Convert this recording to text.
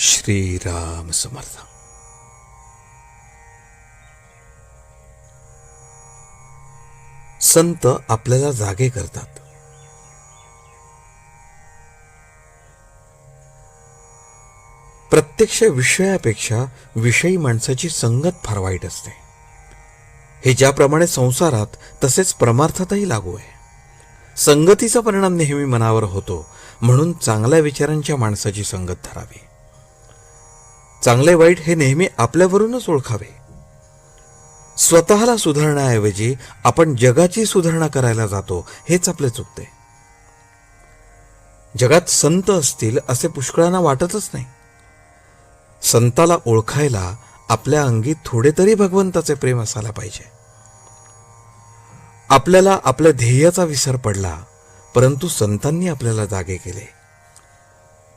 श्रीराम समर्थ. संत आपल्याला जागे करतात. प्रत्यक्ष विषयापेक्षा विषयी माणसाची संगत फार वाईट असते. हे ज्याप्रमाणे संसारात तसेच परमार्थातही लागू आहे. संगतीचा परिणाम नेहमी मनावर होतो म्हणून चांगल्या विचारांच्या माणसाची संगत धरावी. चांगले वाईट हे नेहमी आपल्यावरूनच ओळखावे. स्वतःला सुधारण्याऐवजी आपण जगाची सुधारणा करायला जातो हेच आपले चुकते. जगात संत असतील असे पुष्कळांना वाटतच नाही. संताला ओळखायला आपल्या अंगी थोडे तरी भगवंताचे प्रेम असायला पाहिजे. आपल्याला आपल्या ध्येयाचा विसर पडला परंतु संतांनी आपल्याला जागे केले.